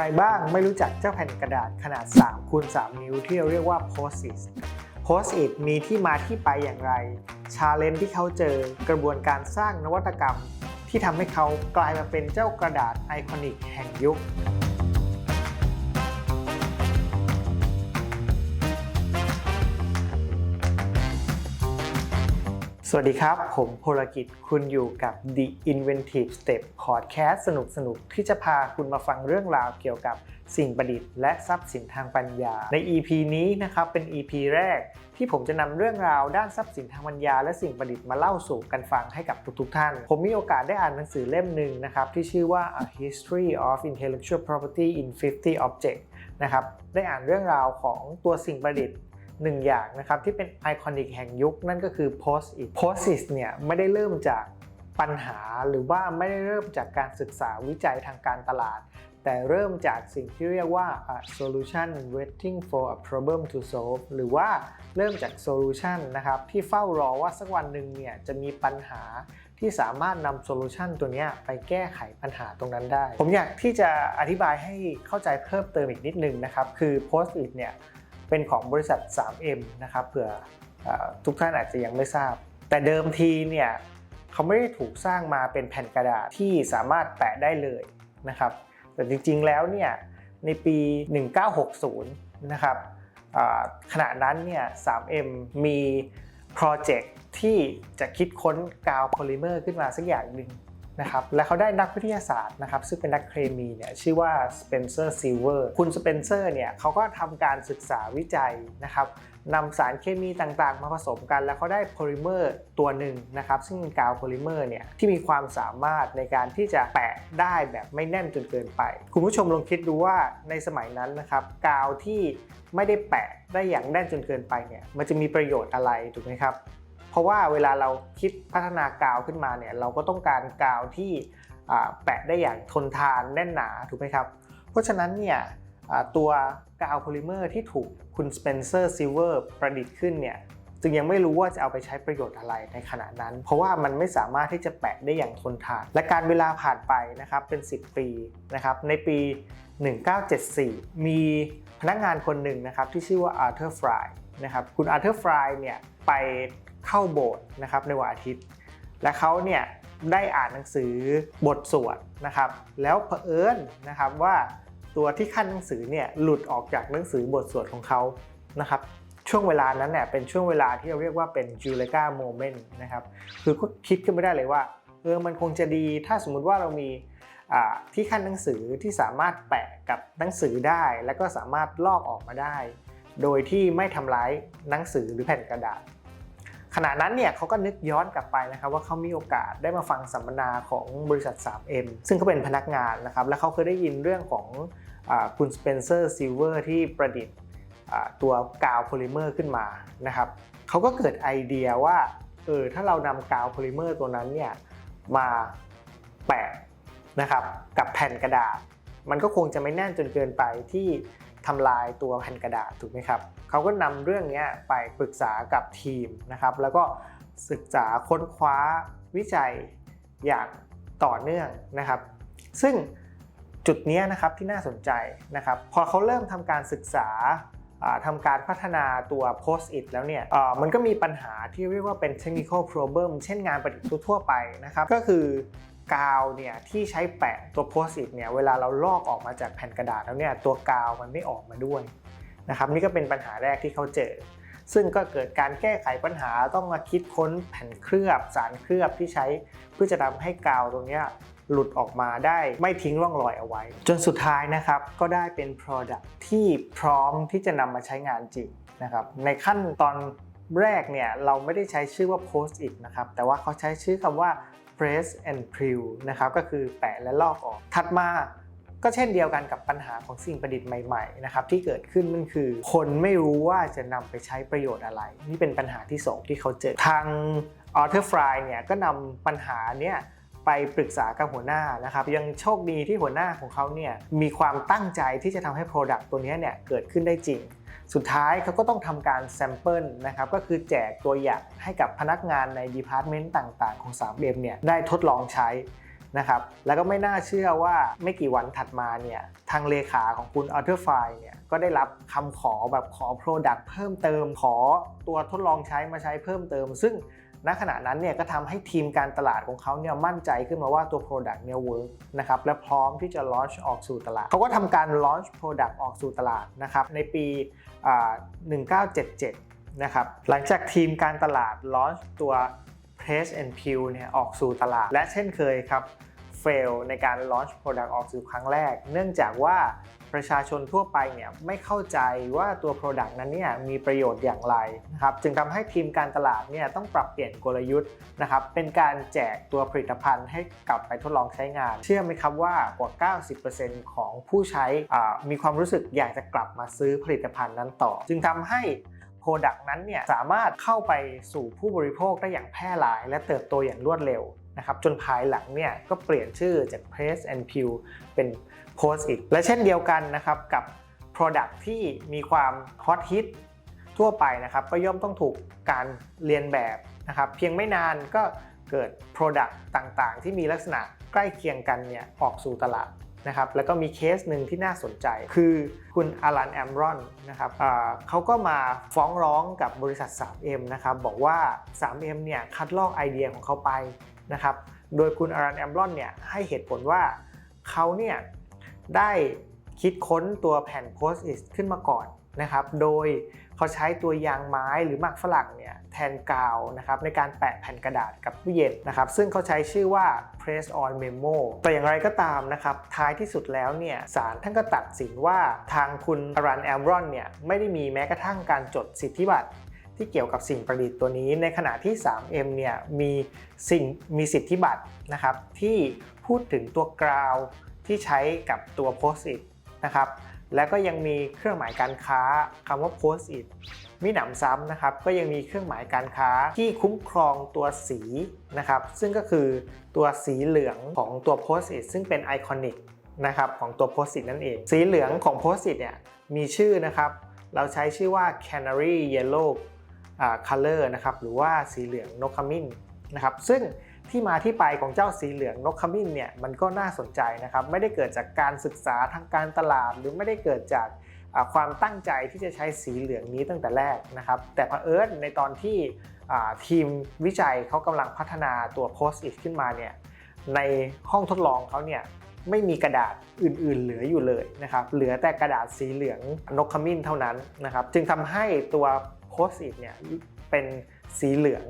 รบ้างไม่รู้จักเจ้าแผ่นกระดาษขนาด3คูณ3นิ้วที่เราเรียกว่า Post-it Post-it มีที่มาที่ไปอย่างไร ชาเลนจ์ที่เขาเจอกระบวนการสร้างนวัตกรรม ที่ทำให้เขากลายมาเป็นเจ้ากระดาษไอคอนิกแห่งยุค สวัสดีครับ ผมพลกิจคุณอยู่กับ The Inventive Step Podcast สนุกสนุกๆที่จะพาคุณมาฟังเรื่องราวเกี่ยวกับสิ่งประดิษฐ์และทรัพย์สินทางปัญญา ใน EP นี้นะครับเป็น EP แรก ที่ผมจะนำเรื่องราวด้านทรัพย์สินทางปัญญา และสิ่งประดิษฐ์มาเล่าสู่กันฟังให้กับทุกๆท่าน ผมมีโอกาสได้อ่านหนังสือเล่มหนึ่งนะครับที่ชื่อว่า A History of Intellectual Property in 50 Objects นะครับได้อ่านเรื่องราวของตัวสิ่งประดิษฐ์ หนึ่งอย่างนะครับที่เป็นไอคอนิกแห่งยุคนั่นก็คือ Post-it Post-it เนี่ยไม่ได้เริ่มจากปัญหาหรือว่าไม่ได้เริ่มจากการศึกษาวิจัยทางการตลาด แต่เริ่มจากสิ่งที่เรียกว่า a solution waiting for a problem to solve หรือว่าเริ่มจาก solution นะครับที่เฝ้ารอว่าสักวันหนึ่งเนี่ยจะมีปัญหาที่สามารถนำโซลูชันตัวนี้ไปแก้ไขปัญหาตรงนั้นได้ ผมอยากที่จะอธิบายให้เข้าใจเพิ่มเติมอีกนิดนึงนะครับ คือ Post-it เนี่ย เป็นของบริษัท 3M นะครับเผื่อทุกท่านอาจจะยังไม่ทราบ แต่เดิมทีเนี่ยเขาไม่ได้ถูกสร้างมาเป็นแผ่นกระดาษที่สามารถแปะได้เลยนะครับ แต่จริงๆแล้วเนี่ยในปี 1960 นะครับขณะนั้นเนี่ย 3M มีโปรเจกต์ที่จะคิดค้นกาวโพลิเมอร์ขึ้นมาสักอย่างหนึ่ง นะครับและเขาได้นักวิทยาศาสตร์นะครับซึ่งเป็นนักเคมีเนี่ยชื่อว่าสเปนเซอร์ซิลเวอร์คุณสเปนเซอร์เนี่ยเขาก็ทำการศึกษาวิจัยนะครับนำสารเคมีต่างๆ มาผสมกัน แล้วเขาได้โพลิเมอร์ตัวหนึ่งนะครับซึ่งกาวโพลิเมอร์เนี่ยที่มีความสามารถในการที่จะแปะได้แบบไม่แน่นจนเกินไป คุณผู้ชมลองคิดดูว่าในสมัยนั้นนะครับกาวที่ไม่ได้แปะได้อย่างแน่นจนเกินไปเนี่ยมันจะมีประโยชน์อะไรถูกไหมครับ ราะว่าเวลาเราคิดพัฒนากาวขึ้นมาเนี่ยเราก็ต้องการกาวที่แปะได้อย่างทนทานแน่นหนาถูกไหมครับ เพราะฉะนั้นเนี่ยตัวกาวโพลิเมอร์ที่ถูกคุณสเปนเซอร์ซิเวอร์ประดิษฐ์ขึ้นเนี่ยจึงยังไม่รู้ว่าจะเอาไปใช้ประโยชน์อะไรในขณะนั้น เพราะว่ามันไม่สามารถที่จะแปะได้อย่างทนทาน และการเวลาผ่านไปนะครับเป็น 10 ปีนะครับในปี 1974 มีพนักงานคนหนึ่งนะครับที่ชื่อว่าอาร์เธอร์ฟรายนะครับคุณอาร์เธอร์ฟรายเนี่ยไปเข้าโบสถ์นะครับในวันอาทิตย์ และเขาเนี่ยได้อ่านหนังสือบทสวดนะครับแล้วเผอิญนะครับว่าตัวที่ขั้นหนังสือเนี่ยหลุดออกจากหนังสือบทสวดของเขานะครับช่วงเวลานั้นเนี่ยเป็นช่วงเวลาที่เราเรียกว่าเป็นจูเลกาโมเมนต์นะครับคือก็คิดขึ้นไม่ได้เลยว่าเออมันคงจะดีถ้าสมมุติว่าเรามีที่ขั้นหนังสือที่สามารถแปะกับหนังสือได้ แล้วก็สามารถลอกออกมาได้ โดยที่ไม่ทำร้ายหนังสือหรือแผ่นกระดาษ ขณะนั้นเนี่ยเขาก็นึกย้อนกลับไปนะครับว่าเขามีโอกาสได้มาฟังสัมมนาของบริษัท 3M ซึ่งเขาเป็นพนักงานนะครับและเขาเคยได้ยินเรื่องของอคุณสเปนเซอร์ซิลเวอร์ที่ประดิษฐ์ตัวกาวโพลิเมอร์ขึ้นมานะครับเขาก็เกิดไอเดียว่าเออถ้าเรานำกาวโพลิเมอร์ตัวนั้นเนี่ยมาแปะนะครับกับแผ่นกระดาษ มันก็คงจะไม่แน่นจนเกินไปที่ ทำลายตัวแผ่นกระดาษถูกไหมครับเขาก็นำเรื่องนี้ไปปรึกษากับทีมนะครับ แล้วก็ศึกษาค้นคว้าวิจัยอย่างต่อเนื่องนะครับ ซึ่งจุดนี้นะครับที่น่าสนใจนะครับ พอเขาเริ่มทำการศึกษาอ่าทำการพัฒนาตัว Post-it แล้วเนี่ยมันก็มีปัญหาที่เรียกว่าเป็น technical problem เช่นงานประดิษฐ์ทั่วไปนะครับ ก็คือ กาวเนี่ยที่ใช้แปะตัว Post-it เนี่ยเวลาเราลอกออกมาจากแผ่นกระดาษแล้วเนี่ยตัวกาวมันไม่ออกมาด้วยนะครับนี่ก็เป็นปัญหาแรกที่เขาเจอ ซึ่งก็เกิดการแก้ไขปัญหาต้องมาคิดค้นแผ่นเคลือบสารเคลือบที่ใช้เพื่อจะทำให้กาวตรงนี้หลุดออกมาได้ไม่ทิ้งร่องรอยเอาไว้ จนสุดท้ายนะครับก็ได้เป็น Product ที่พร้อมที่จะนำมาใช้งานจริงนะครับในขั้นตอนแรกเนี่ยเราไม่ได้ใช้ชื่อว่า Post-it นะครับแต่ว่าเขาใช้ชื่อคำว่า press and peel นะครับก็คือแปะและลอกออกถัดมาก็เช่นเดียวกันกับปัญหาของสิ่งประดิษฐ์ใหม่ๆนะครับที่เกิดขึ้นนั่นคือ คนไม่รู้ว่าจะนำไปใช้ประโยชน์อะไร นี่เป็นปัญหาที่สองที่เขาเจอทาง Arthur Fry เนี่ยก็นำปัญหาเนี้ยไปปรึกษากับหัวหน้านะครับ ยังโชคดีที่หัวหน้าของเขาเนี่ยมีความตั้งใจที่จะทำให้ Product ตัวนี้เนี่ยเกิดขึ้นได้จริง สุดท้ายเขาก็ต้องทำการแซมเปิลนะครับก็คือแจกตัวอย่างให้กับพนักงานในดีพาร์ตเมนต์ต่างๆ ของ 3M เนี่ยได้ทดลองใช้นะครับแล้วก็ไม่น่าเชื่อว่าไม่กี่วันถัดมาเนี่ยทางเลขาของคุณอัลเทอร์ไฟเนี่ยก็ได้รับคำขอแบบขอ Product เพิ่มเติมขอตัวทดลองใช้มาใช้เพิ่มเติม ซึ่ง ณขณะนั้นเนี่ยก็ทำให้ทีมการตลาดของเขาเนี่ยมั่นใจขึ้นมาว่าตัว Product เนี่ยเวิร์กนะครับและพร้อมที่จะล a u n c h ออกสู่ตลาด เขาก็ทำการล a u n c h Product ออกสู่ตลาดนะครับในปี 1977 นะครับหลังจากทีมการตลาดล a u n c h ตัว Press and p e w เนี่ยออกสู่ตลาด และเช่นเคยครับ fail ในการ launch product ออกสู่ครั้งแรก เนื่องจากว่าประชาชนทั่วไปเนี่ยไม่เข้าใจว่าตัว product นั้นเนี่ยมีประโยชน์อย่างไรนะครับจึงทำให้ทีมการตลาดเนี่ยต้องปรับเปลี่ยนกลยุทธ์นะครับเป็นการแจกตัวผลิตภัณฑ์ให้กลับไปทดลองใช้งาน เชื่อไหมครับว่ากว่า 90%ของผู้ใช้อ่ามีความรู้สึกอยากจะกลับมาซื้อผลิตภัณฑ์นั้นต่อ จึงทำให้ Product นั้นเนี่ยสามารถเข้าไปสู่ผู้บริโภคได้อย่างแพร่หลาย และเติบโตอย่างรวดเร็ว นะครับจนภายหลังเนี่ยก็เปลี่ยนชื่อจาก Press and p e w เป็น Post it และเช่นเดียวกันนะครับกับ Product ที่มีความฮอตฮิตทั่วไปนะครับก็ย่อมต้องถูกการเรียนแบบนะครับเพียงไม่นานก็เกิด Product ต่างๆ ที่มีลักษณะใกล้เคียงกันเนี่ยออกสู่ตลาด นะครับแล้วก็มีเคสหนึ่งที่น่าสนใจ คือคุณอารันแอมรอนนะครับเขาก็มาฟ้องร้องกับบริษัท 3M นะครับบอกว่า 3M เนี่ยคัดลอกไอเดียของเขาไปนะครับโดยคุณอารันแอมรอนเนี่ยให้เหตุผลว่าเขาเนี่ยได้คิดค้นตัวแผ่นโพสต์อิทขึ้นมาก่อนนะครับโดย เขาใช้ตัวยางไม้หรือหมักฝรั่งเนี่ยแทนกาวนะครับในการแปะแผ่นกระดาษกับตู้เย็นนะครับซึ่งเขาใช้ชื่อว่า press on memo แต่อย่างไรก็ตามนะครับท้ายที่สุดแล้วเนี่ยศาลท่านก็ตัดสินว่าทางคุณอารันแอมรอนเนี่ยไม่ได้มีแม้กระทั่งการจดสิทธิบัตรที่เกี่ยวกับสิ่งประดิษฐ์ตัวนี้ ในขณะที่ 3M เนี่ยมีสิ่งมีสิทธิบัตรนะครับที่พูดถึงตัวกราวที่ใช้กับตัว Post-it นะครับ แล้วก็ยังมีเครื่องหมายการค้าคำว่า Post-it มิหนำซ้ำนะครับก็ยังมีเครื่องหมายการค้าที่คุ้มครองตัวสีนะครับ ซึ่งก็คือตัวสีเหลืองของตัว Post-it ซึ่งเป็นไอคอนิกนะครับของตัว Post-it นั่นเอง สีเหลืองของ Post-it เนี่ยมีชื่อนะครับ เราใช้ชื่อว่า Canary Yellow อ่า color นะครับหรือว่าสีเหลืองนกขมิ้นนะครับซึ่ง ที่มาที่ไปของเจ้าสีเหลืองนกขมิ้นเนี่ยมันก็น่าสนใจนะครับไม่ได้เกิดจากการศึกษาทางการตลาด หรือไม่ได้เกิดจากความตั้งใจที่จะใช้สีเหลืองนี้ตั้งแต่แรกนะครับแต่เผอิญในตอนที่ทีมวิจัยเขากำลังพัฒนาตัว Post-it ขึ้นมาเนี่ยในห้องทดลองเขาเนี่ยไม่มีกระดาษอื่น ๆ เหลืออยู่เลยนะครับเหลือแต่กระดาษสีเหลืองนกขมิ้นเท่านั้นนะครับจึงทำให้ตัว Post-it เนี่ยเป็นสีเหลือง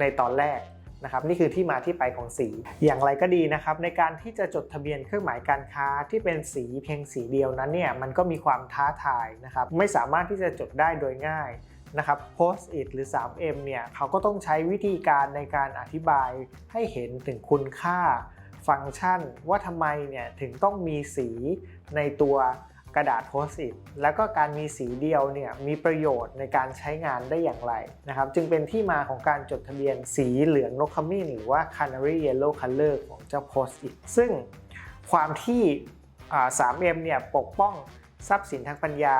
ในตอนแรก นะครับนี่คือที่มาที่ไปของสี อย่างไรก็ดีนะครับในการที่จะจดทะเบียนเครื่องหมายการค้าที่เป็นสีเพียงสีเดียวนั้นเนี่ยมันก็มีความท้าทายนะครับไม่สามารถที่จะจดได้โดยง่ายนะครับ Post-it หรือ 3M เนี่ยเขาก็ต้องใช้วิธีการในการอธิบายให้เห็นถึงคุณค่าฟังก์ชันว่าทำไมเนี่ยถึงต้องมีสีในตัว กระดาษโพสต์อิทแล้วก็การมีสีเดียวเนี่ยมีประโยชน์ในการใช้งานได้อย่างไรนะครับ จึงเป็นที่มาของการจดทะเบียนสีเหลืองนกขมิ้น หรือว่า Canary Yellow Color ของเจ้าโพสต์อิทซึ่งความที่อ่า 3M เนี่ยปกป้องทรัพย์สินทางปัญญา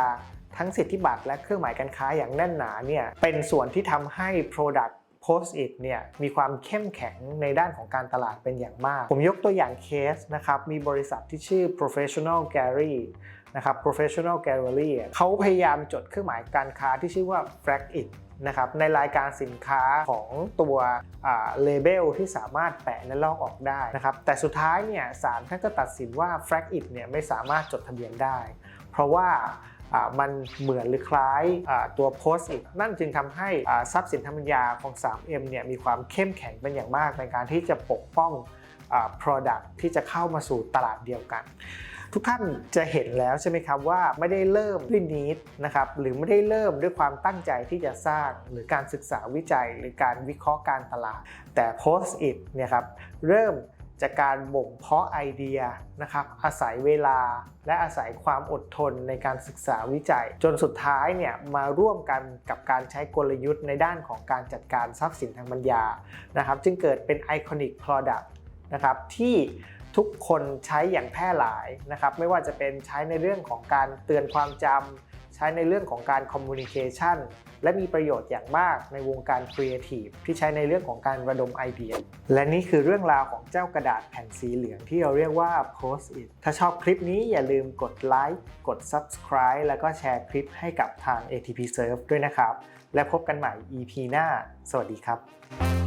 ทั้งสิทธิบัตรและเครื่องหมายการค้าอย่างแน่นหนาเนี่ยเป็นส่วนที่ทำให้ Product Post-it เนี่ยมีความเข้มแข็งในด้านของการตลาดเป็นอย่างมาก ผมยกตัวอย่างเคสนะครับ มีบริษัทที่ชื่อ Professional Gallery นะครับ Professional Gallery เขาพยายามจดเครื่องหมายการค้าที่ชื่อว่า Flag It นะครับในรายการสินค้าของตัวเลเบลที่สามารถแปะและลอกออกได้นะครับแต่สุดท้ายเนี่ยศาลท่านก็ตัดสินว่า Flag It เนี่ยไม่สามารถจดทะเบียนได้ เพราะว่ามันเหมือนหรือคล้ายตัว Post it นั่นจึงทำให้ทรัพย์สินทางปัญญาของ 3M เนี่ยมีความเข้มแข็งเป็นอย่างมากในการที่จะปกป้องอ Product ที่จะเข้ามาสู่ตลาดเดียวกัน ทุกท่านจะเห็นแล้วใช่ไหมครับว่าไม่ได้เริ่มด้วยนิดนะครับหรือไม่ได้เริ่มด้วยความตั้งใจที่จะสร้างหรือการศึกษาวิจัย หรือการวิเคราะห์การตลาด แต่ Post it เนี่ยครับเริ่มจากการบ่มเพาะไอเดียนะครับอาศัยเวลา และอาศัยความอดทนในการศึกษาวิจัย จนสุดท้ายเนี่ยมาร่วมกันกับการใช้กลยุทธ์ในด้านของการจัดการทรัพย์สินทางปัญญานะครับจึงเกิดเป็น Iconic Product นะครับที่ ทุกคนใช้อย่างแพร่หลายนะครับไม่ว่าจะเป็นใช้ในเรื่องของการเตือนความจำใช้ในเรื่องของการคอมมูนิเคชันและมีประโยชน์อย่างมากในวงการครีเอทีฟที่ใช้ในเรื่องของการระดมไอเดีย และนี่คือเรื่องราวของเจ้ากระดาษแผ่นสีเหลืองที่เราเรียกว่า Post it ถ้าชอบคลิปนี้อย่าลืมกดไลค์กด Subscribe แล้วก็แชร์คลิปให้กับทาง ATP Serve ด้วยนะครับ และพบกันใหม่ EP หน้า สวัสดีครับ